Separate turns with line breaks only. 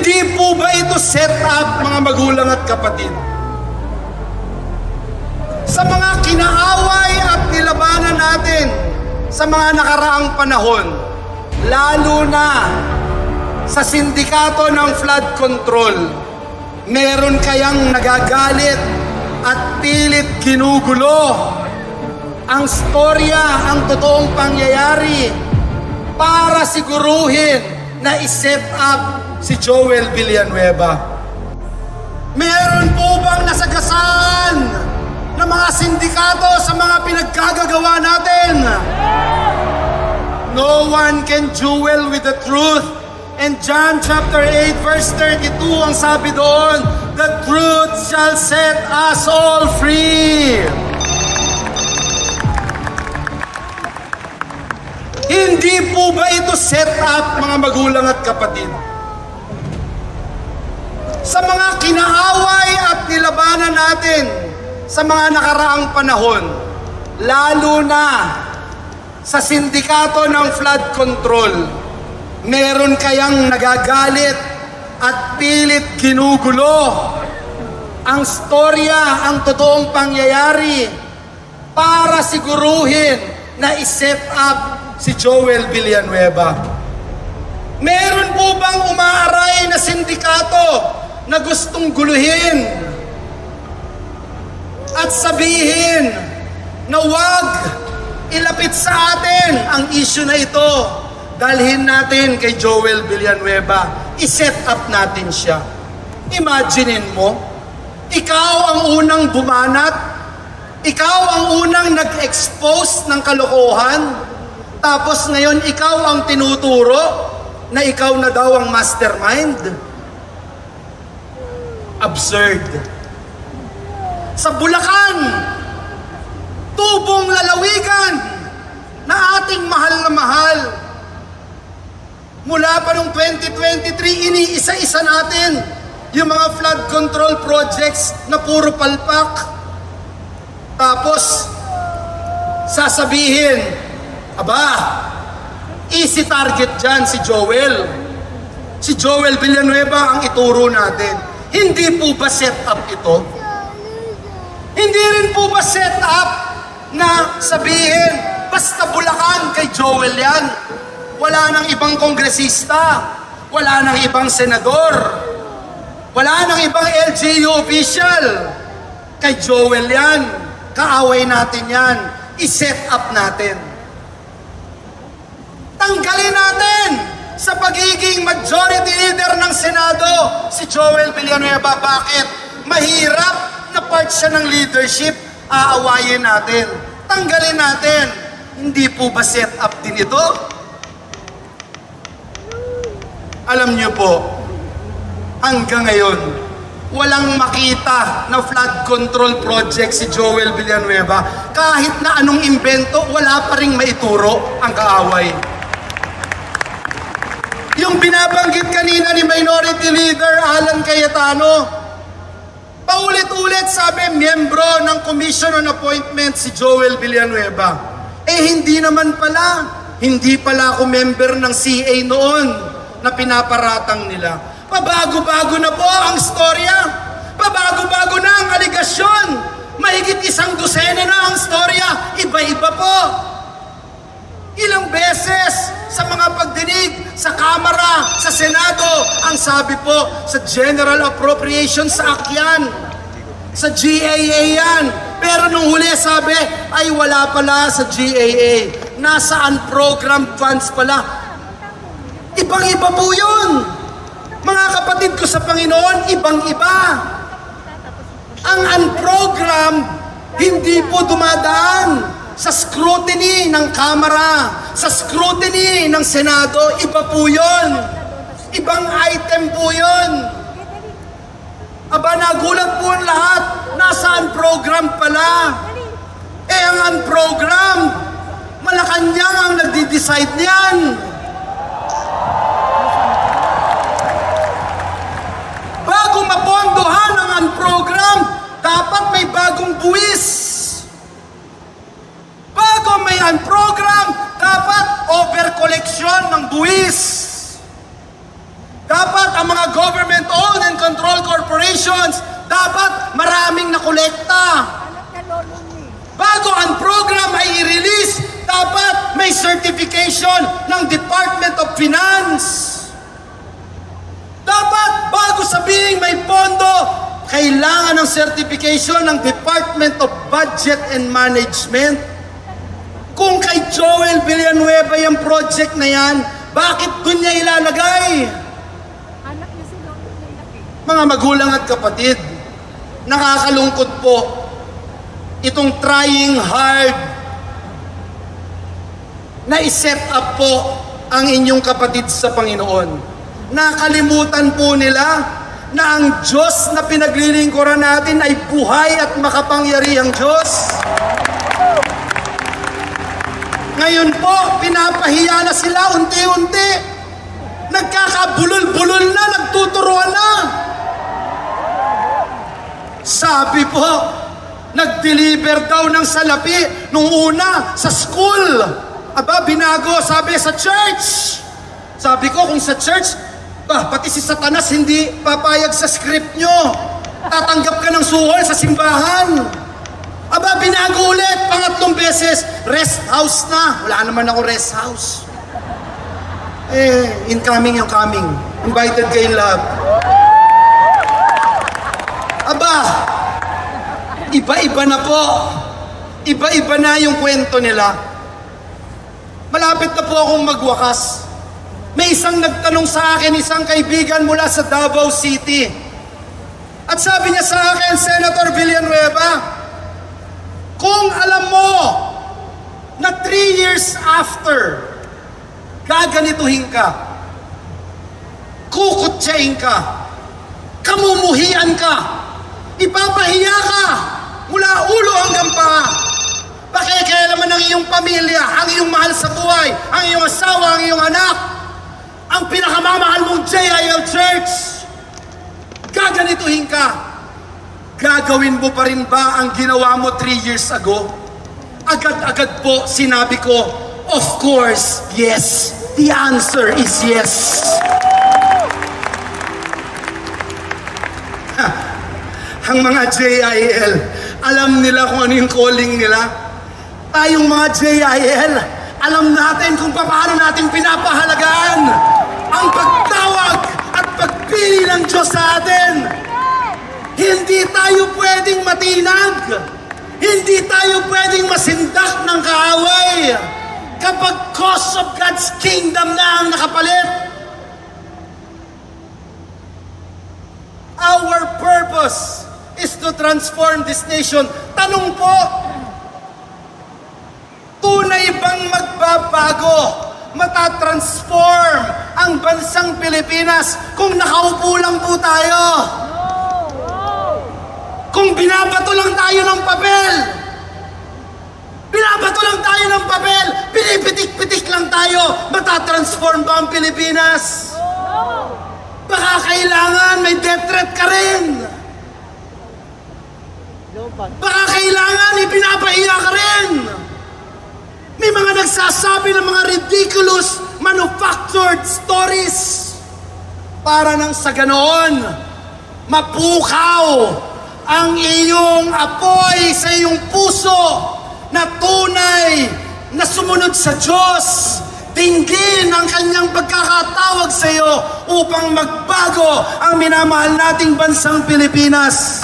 Hindi po ba ito set up mga magulang at kapatid? Sa mga kinaaway at nilabanan natin sa mga nakaraang panahon, lalo na sa sindikato ng flood control, meron kayang nagagalit at pilit ginugulo ang storya, ang totoong pangyayari para siguruhin na iset up si Joel Villanueva. Meron po bang nasagasaan ng mga sindikato sa mga pinaggagagawa natin? No one can duel with the truth. And John chapter 8 verse 32 ang sabi doon, The truth shall set us all free. Hindi po ba ito set up mga magulang at kapatid? Sa mga kinaaway at nilabanan natin sa mga nakaraang panahon, lalo na sa sindikato ng flood control, meron kayang nagagalit at pilit ginugulo ang storya, ang totoong pangyayari para siguruhin na iset up si Joel Villanueva. Meron po bang umaaray na sindikato na gustong guluhin at sabihin na wag ilapit sa atin ang issue na ito. Dalhin natin kay Joel Villanueva. I-set up natin siya. Imaginein mo, ikaw ang unang bumanat, ikaw ang unang nag-expose ng kalokohan, tapos ngayon ikaw ang tinuturo na ikaw na daw ang mastermind. Absurd. Sa Bulacan, tubong lalawigan na ating mahal na mahal. Mula pa noong 2023, iniisa-isa natin yung mga flood control projects na puro palpak. Tapos, sasabihin, aba, easy target dyan si Joel. Si Joel Villanueva ang ituro natin. Hindi po ba set up ito? Hindi rin po ba set up na sabihin, basta Bulacan kay Joel yan. Wala nang ibang kongresista, wala nang ibang senador, wala nang ibang LGU official. Kay Joel yan, kaaway natin yan, i-set up natin. Tanggalin natin sa pagiging majority leader ng Senado si Joel Villanueva. Bakit? Mahirap na part siya ng leadership, aawayin natin. Tanggalin natin. Hindi po ba set up din ito? Alam niyo po, hanggang ngayon, walang makita na flood control project si Joel Villanueva. Kahit na anong imbento, wala pa ring maituro ang kaaway. Yung binabanggit kanina ni Minority Leader Alan Cayetano, paulit-ulit sabi, miyembro ng Commission on Appointment si Joel Villanueva. Eh hindi naman pala, hindi pala ako member ng CA noon na pinaparatang nila. Pabago-bago na po ang storya. Pabago-bago na ang aligasyon. Mahigit isang dosena na ang storya. Iba-iba po. Ilang beses sa mga pagdinig sa Kamara, sa Senado, ang sabi po sa General Appropriations Act yan. Sa GAA yan. Pero nung huli sabi, ay wala pala sa GAA. Nasa unprogrammed funds pala. Ibang-iba po yun. Mga kapatid ko sa Panginoon, ibang-iba. Ang unprogrammed, hindi po dumadaan sa scrutiny ng Kamara, sa scrutiny ng Senado, iba po yun. Ibang item po yun. Aba, nagulat po ang lahat. Nasa unprogram pala. Eh, ang unprogram, Malacanang ang nagdi-decide niyan. Bago mapondohan ang unprogram, dapat may bagong buwis. Bago may unprogram, dapat over collection ng buwis. Dapat ang mga government control corporations, dapat maraming nakolekta. Bago ang program ay i-release, dapat may certification ng Department of Finance. Dapat bago sabihin may pondo, kailangan ng certification ng Department of Budget and Management. Kung kay Joel Villanueva yung project na yan, bakit dun niya ilalagay?
Anak niya si lolo ni laki.
Mga magulang at kapatid, nakakalungkot po itong trying hard na iset up po ang inyong kapatid sa Panginoon. Nakalimutan po nila na ang Diyos na pinaglilingkuran natin ay buhay at makapangyarihang Diyos. Ngayon po, pinapahiya na sila unti-unti. Nagkakabulol-bulol na, nagtuturuan na. Sabi po, nag-deliver daw ng salapi nung una sa school. Aba, binago, sabi sa church. Sabi ko, kung sa church, bah, pati si Satanas hindi papayag sa script nyo. Tatanggap ka ng suhol sa simbahan. Binago ulit, pangatlong beses, rest house na. Wala naman ako rest house. Eh, incoming yung coming. Invited kayong lahat. Aba, iba-iba na po. Iba-iba na yung kwento nila. Malapit na po akong magwakas. May isang nagtanong sa akin, isang kaibigan mula sa Davao City. At sabi niya sa akin, Senator Villanueva, kung alam mo na three years after, gaganituhin ka, kukutsain ka, kamumuhian ka, ipapahiya ka mula ulo hanggang paa. Pakikialaman ng iyong pamilya, ang iyong mahal sa buhay, ang iyong asawa, ang iyong anak, ang pinakamamahal mong JIL Church. Gaganituhin ka. Gagawin mo pa rin ba ang ginawa mo three years ago? Agad-agad po sinabi ko, of course, yes. The answer is yes. ang mga JIL, alam nila kung ano yung calling nila. Tayong mga JIL, alam natin kung paano natin pinapahalagaan ang pagtawag at pagpili ng Diyos sa atin. Pwedeng matinag. Hindi tayo pwedeng masindak ng kaaway. Kapag cause of God's kingdom na ang nakapalit, Our purpose is to transform this nation. Tanong po, tunay bang magbabago, matatransform ang bansang Pilipinas kung nakaupo lang po tayo? Kung binabato lang tayo ng papel? Binabato lang tayo ng papel, pinipitik-pitik lang tayo, matatransform ba ang Pilipinas? Baka kailangan may death threat ka rin. Baka kailangan ipinapahiya ka rin. May mga nagsasabi ng mga ridiculous manufactured stories. Para nang sa ganoon, mapukaw ang iyong apoy sa iyong puso na tunay na sumunod sa Diyos. Dinggin ang kanyang pagkakatawag sa iyo upang magbago ang minamahal nating bansang Pilipinas.